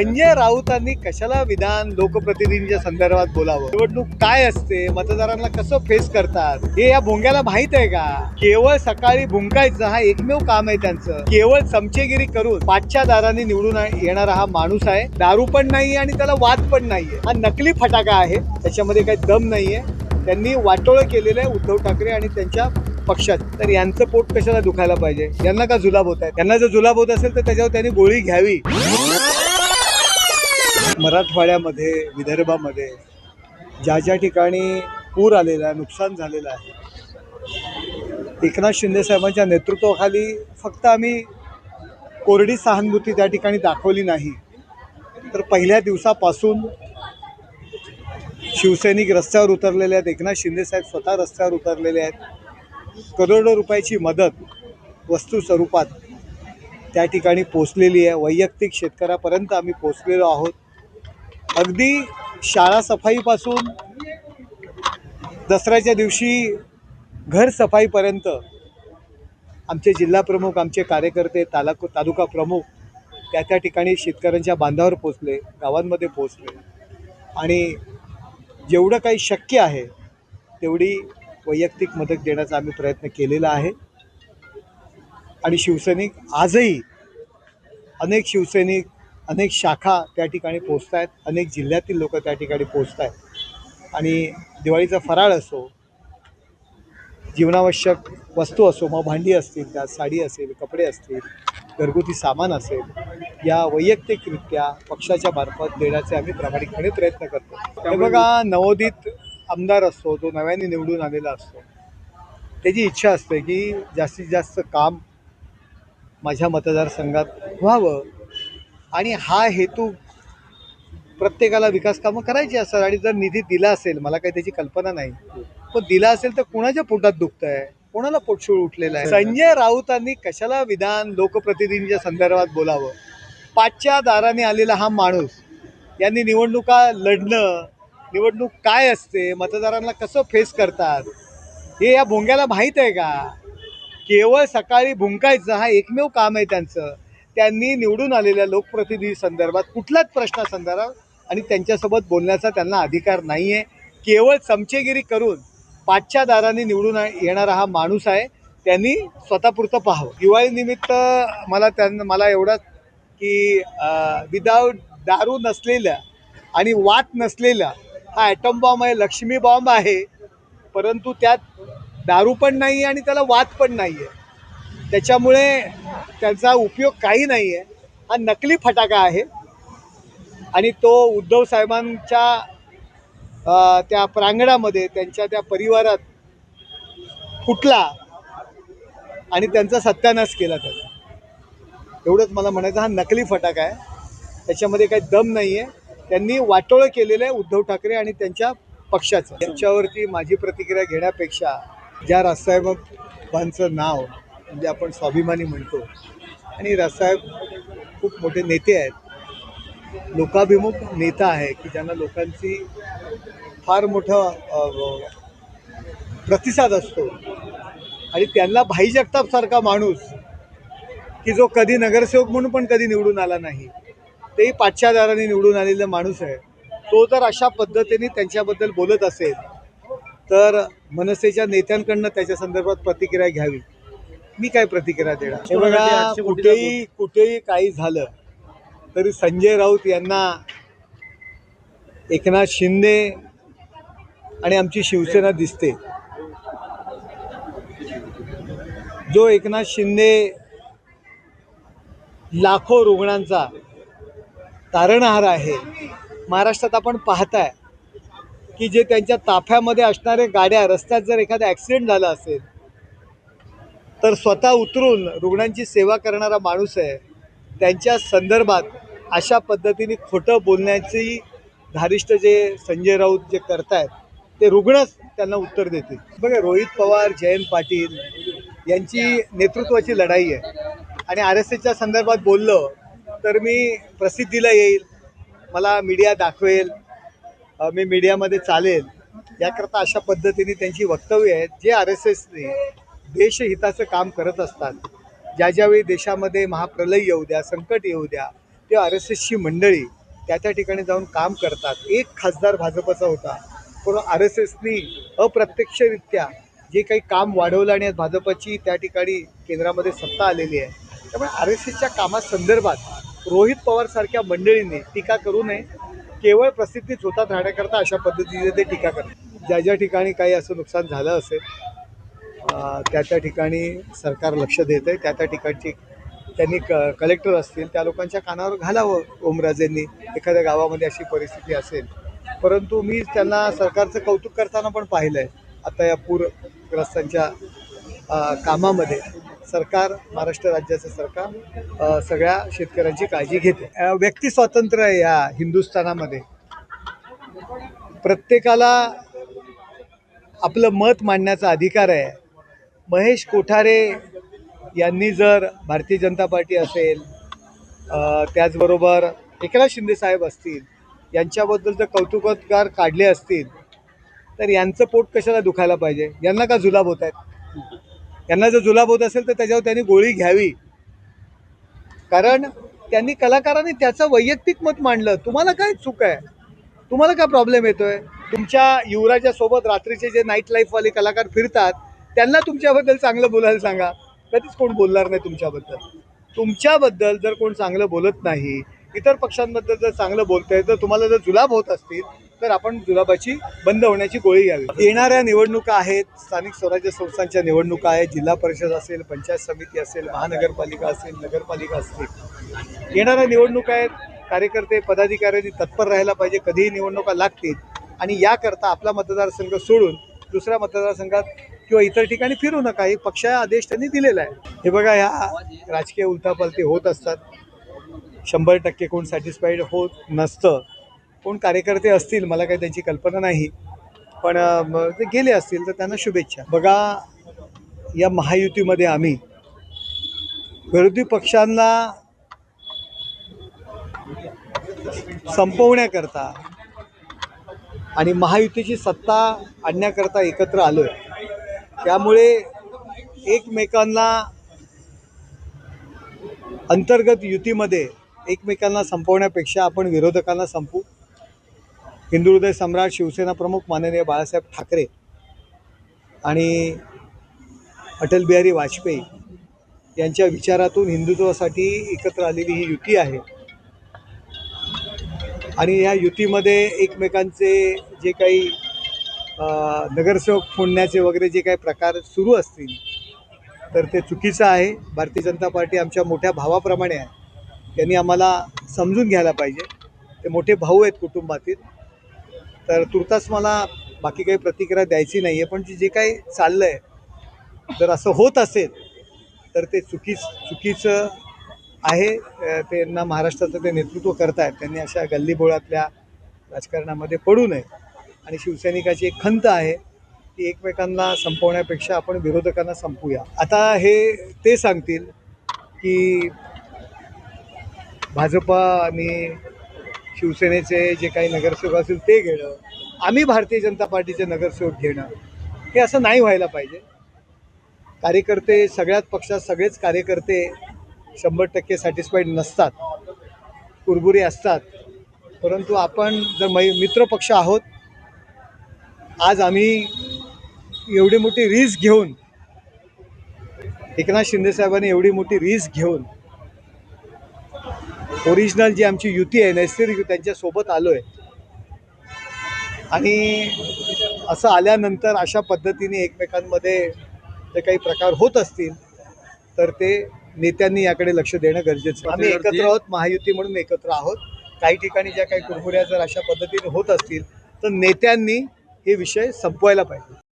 संजय राऊतांनी कशाला विधान लोकप्रतिनिधींच्या संदर्भात बोलावं? निवडणूक काय असते? मतदारांना कसं फेस करतात? हे या भोंग्याला माहीत आहे का? केवळ सकाळी भुंकायचं हा एकमेव काम आहे त्यांचं. केवळ चमचेगिरी करून पाचच्या दाराने निवडून येणारा हा माणूस आहे. दारू पण नाहीये आणि त्याला वाद पण नाहीये. हा नकली फटाका आहे. त्याच्यामध्ये काही दम नाहीये. त्यांनी वाटोळं केलेलं आहे उद्धव ठाकरे आणि त्यांच्या पक्षात. तर यांचं पोट कशाला दुखायला पाहिजे? यांना का जुलाब होत आहे? त्यांना जर जुलाब होत असेल तर त्याच्यावर त्यांनी गोळी घ्यावी. मराठवाड्यामध्ये विदर्भामध्ये ज्या ज्या ठिकाणी पूर आलेला आहे नुकसान झालेलं आहे एकनाथ शिंदे साहेबांच्या नेतृत्वाखाली फक्त आम्ही कोरडी सहानुभूती त्या ठिकाणी दाखवली नाही. तर पहिल्या दिवसापासून शिवसैनिक रस्त्यावर उतरलेले आहेत एकनाथ शिंदेसाहेब स्वतः रस्त्यावर उतरलेले आहेत. करोडो रुपयाची मदत वस्तू स्वरूपात त्या ठिकाणी पोचलेली आहे. वैयक्तिक शेतकऱ्यापर्यंत आम्ही पोचलेलो आहोत. अगदी शाळा सफाईपासून दसऱ्याच्या दिवशी घर सफाईपर्यंत आमचे जिल्हा प्रमुख आमचे कार्यकर्ते तालाक तालुका प्रमुख त्या त्या ठिकाणी शेतकऱ्यांच्या बांधावर पोचले गावांमध्ये पोचले आणि जेवढं काही शक्य आहे तेवढी वैयक्तिक मदत देण्याचा आम्ही प्रयत्न केलेला आहे. आणि शिवसैनिक आजही अनेक शिवसैनिक अनेक शाखा त्या ठिकाणी पोचत आहेत अनेक जिल्ह्यातील लोक त्या ठिकाणी पोचत आहेत आणि दिवाळीचा फराळ असो जीवनावश्यक वस्तू असो मग भांडी असतील त्यात साडी असेल कपडे असतील घरगुती सामान असेल या वैयक्तिकरित्या पक्षाच्या मार्फत देण्याचे आम्ही प्रामाणिकपणे प्रयत्न करतो. हे बघा नवोदित आमदार असतो जो नव्याने निवडून आलेला असतो त्याची इच्छा असते की जास्तीत जास्त काम माझ्या मतदारसंघात व्हावं आणि हा हेतू प्रत्येकाला विकास कामं करायची असतात. आणि जर निधी दिला असेल मला काही त्याची कल्पना नाही. पण दिला असेल तर कुणाच्या पोटात दुखत आहे कोणाला पोटशूळ उठलेला आहे? संजय राऊतांनी कशाला विधान लोकप्रतिनिधींच्या संदर्भात बोलावं? पाचच्या दाराने आलेला हा माणूस यांनी निवडणुका लढणं निवडणूक काय असते मतदारांना कसं फेस करतात हे या भोंग्याला माहीत आहे का? केवळ सकाळी भुंकायचं हा एकमेव काम आहे त्यांचं. त्यांनी निवडून आलेल्या लोकप्रतिनिधी संदर्भात कुठल्याच प्रश्नासंदर्भात आणि त्यांच्यासोबत बोलण्याचा त्यांना अधिकार नाही आहे केवळ चमचेगिरी करून पाचच्या दाराने निवडून येणारा हा माणूस आहे. त्यांनी स्वतःपुरतं पाहावं. दिवाळीनिमित्त मला त्यांना मला एवढंच की विदाऊट दारू नसलेल्या आणि वात नसलेला हा ॲटम बॉम्ब आहे लक्ष्मी बॉम्ब आहे. परंतु त्यात दारू पण नाही आहे आणि त्याला वात पण नाही आहे त्याच्यामुळे त्याचा उपयोग काही नाही आहे हा नकली फटाका आहे. आणि तो उद्धव साहेबांच्या त्या प्रांगणामध्ये त्यांच्या त्या परिवारात फुटला आणि त्यांचा सत्यानाश केला त्याचा. एवढंच मला म्हणायचं हा नकली फटाका आहे. त्याच्यामध्ये काही दम नाही आहे त्यांनी वाटोळं केलेलं आहे उद्धव ठाकरे आणि त्यांच्या पक्षाचं. त्यांच्यावरती माझी प्रतिक्रिया घेण्यापेक्षा ज्या राजसाहेबांचं नाव म्हणजे आपण स्वाभिमानी म्हणतो. आणि रसाहेब खूप मोठे नेते आहेत. लोकाभिमुख नेता आहे की ज्यांना लोकांची फार मोठा प्रतिसाद असतो. आणि त्यांना भाई जगतापसारखा माणूस की जो कधी नगरसेवक म्हणून पण कधी निवडून आला नाही तेही पाचशा दाराने निवडून आलेला माणूस आहे. तो जर अशा पद्धतीने त्यांच्याबद्दल बोलत असेल तर मनसेच्या नेत्यांकडनं त्याच्या संदर्भात प्रतिक्रिया घ्यावी. मी काय प्रतिक्रिया देणार? हे बघा कुठेही कुठेही काही झालं तरी संजय राऊत यांना एकनाथ शिंदे आणि आमची शिवसेना दिसते. जो एकनाथ शिंदे लाखो रुग्णांचा तारणहार आहे महाराष्ट्रात आपण पाहताय की जे त्यांच्या ताफ्यामध्ये असणाऱ्या गाड्या रस्त्यात जर एखादा ॲक्सिडेंट झाला असेल तर स्वतः उतरून रुग्णांची सेवा करणारा माणूस आहे. त्यांच्या संदर्भात अशा पद्धतीने खोटं बोलण्याची धारिष्ट जे संजय राऊत जे करतायत ते रुग्णच त्यांना उत्तर देतील. बघा रोहित पवार जयंत पाटील यांची नेतृत्वाची लढाई आहे. आणि आर एस एसच्या संदर्भात बोललं तर मी प्रसिद्धीला येईल मला मीडिया दाखवेल मी मीडियामध्ये चालेल. याकरता अशा पद्धतीने त्यांची वक्तव्य आहेत जे आर एस एसने देशहिताचं काम करत असतात. ज्या ज्यावेळी देशामध्ये महाप्रलय येऊ द्या संकट येऊ द्या ते आर एस एसची मंडळी त्या त्या ठिकाणी जाऊन काम करतात. एक खासदार भाजपचा होता. पण आर एस एसनी अप्रत्यक्षरित्या जे काही काम वाढवलं आणि भाजपची त्या ठिकाणी केंद्रामध्ये सत्ता आलेली आहे. त्यामुळे आर एस एसच्या कामासंदर्भात रोहित पवारसारख्या मंडळींनी टीका करू नये. केवळ प्रसिद्धीच होतात राहण्याकरता अशा पद्धतीने ते टीका करतात ज्या ज्या ठिकाणी काही असं नुकसान झालं असेल त्या त्या ठिकाणी सरकार लक्ष देत आहे. त्या त्या ठिकाणची त्यांनी क कलेक्टर असतील त्या लोकांच्या कानावर घालावं ओमराजेंनी. एखाद्या गावामध्ये अशी परिस्थिती असेल. परंतु मी त्यांना सरकारचं कौतुक करताना पण पाहिलं आहे आता या पूरग्रस्तांच्या कामामध्ये सरकार महाराष्ट्र राज्याचं सरकार सगळ्या शेतकऱ्यांची काळजी घेते. व्यक्ती स्वातंत्र्य आहे या हिंदुस्थानामध्ये. प्रत्येकाला आपलं मत मांडण्याचा अधिकार आहे. महेश कोठारे यांनी जर भारतीय जनता पार्टी असेल त्याचबरोबर एकनाथ शिंदे साहेब असतील यांच्याबद्दल जर कौतुकोद्गार काढले असतील तर यांचं पोट कशाला दुखायला पाहिजे? यांना का जुलाब होत आहेत? यांना जर जुलाब होत असेल तर त्याच्यावर त्यांनी गोळी घ्यावी. कारण त्यांनी कलाकारांनी त्याचं वैयक्तिक मत मांडलं. तुम्हाला काय चूक आहे? तुम्हाला काय प्रॉब्लेम येतोय? तुमच्या युवराजासोबत रात्रीचे जे नाईट लाईफवाले कलाकार फिरतात त्यांना तुमच्याबद्दल चांगलं बोलायला सांगा. कधीच कोण बोलणार नाही तुमच्याबद्दल. तुमच्याबद्दल जर कोण चांगलं बोलत नाही इतर पक्षांबद्दल जर चांगलं बोलतंय तर तुम्हाला जर जुलाब होत असतील तर आपण जुलाबाची बंद होण्याची गोळी घ्यावी. येणाऱ्या निवडणुका आहेत स्थानिक स्वराज्य संस्थांच्या निवडणुका आहेत जिल्हा परिषद असेल पंचायत समिती असेल महानगरपालिका असेल नगरपालिका असतील. येणाऱ्या निवडणुका आहेत कार्यकर्ते पदाधिकाऱ्यांनी तत्पर राहायला पाहिजे कधीही निवडणुका लागतील. आणि याकरता आपला मतदारसंघ सोडून दुसऱ्या मतदारसंघात किंवा इतर ठिकाणी फिरू नका. हे पक्षा आदेश त्यांनी दिलेला आहे. हे बघा ह्या राजकीय उलथापालथी होत असतात. शंभर टक्के कोण सॅटिस्फाईड होत नसतं. कोण कार्यकर्ते असतील मला काही त्यांची कल्पना नाही. पण ते गेले असतील तर त्यांना शुभेच्छा. बघा या महायुतीमध्ये आम्ही विरोधी पक्षांना संपवण्याकरता आणि महायुतीची सत्ता आणण्याकरता एकत्र आलो आहे त्यामुळे एकमेकांना अंतर्गत युतीमध्ये एकमेकांना संपवण्यापेक्षा आपण विरोधकांना संपू. हिंदू हृदय सम्राट शिवसेना प्रमुख माननीय बाळासाहेब ठाकरे आणि अटल बिहारी वाजपेयी यांच्या विचारातून हिंदुत्वासाठी एकत्र आलेली ही युती आहे. आणि या युतीमध्ये एकमेकांचे जे काही नगरसेवक फोडण्याचे वगैरे जे काही प्रकार सुरू असतील तर ते चुकीचं आहे. भारतीय जनता पार्टी आमच्या मोठ्या भावाप्रमाणे आहे. त्यांनी आम्हाला समजून घ्यायला पाहिजे. ते मोठे भाऊ आहेत कुटुंबातील. तर तुर्तास मला बाकी काही प्रतिक्रिया द्यायची नाही आहे पण जे जे काही चाललं आहे जर असं होत असेल तर ते चुकीच चुकीचं आहे. त्यांना महाराष्ट्राचं ते नेतृत्व करतायत. त्यांनी अशा गल्लीबोळातल्या राजकारणामध्ये पडू नये. आणि शिवसैनिकाची एक खंत आहे की एकमेकांना संपवण्यापेक्षा आपण विरोधकांना संपूया. आता हे ते सांगतील की भाजपा आणि शिवसेनेचे जे काही नगरसेवक असतील ते घेणं आम्ही भारतीय जनता पार्टीचे नगरसेवक घेणं हे असं नाही व्हायला पाहिजे. कार्यकर्ते सगळ्याच पक्षात सगळेच कार्यकर्ते शंभर टक्के सॅटिस्फाईड नसतात. कुरबुरी असतात. परंतु आपण जर मै मित्रपक्ष आहोत आज आम्ही एवढी मोठी रिस्क घेऊन एकनाथ शिंदे साहेबांनी एवढी मोठी रिस्क घेऊन ओरिजिनल जी आमची युती आहे नैसर्गिक त्यांच्यासोबत आलो आहे आणि असं आल्यानंतर अशा पद्धतीने एकमेकांमध्ये जे काही प्रकार होत असतील तर ते नेत्यांनी याकडे लक्ष देणं गरजेचं आहे. आम्ही एकत्र आहोत महायुती म्हणून एकत्र आहोत काही ठिकाणी ज्या काही कुरमुऱ्या जर अशा पद्धतीने होत असतील तर नेत्यांनी हे विषय संपवायला पाहिजे.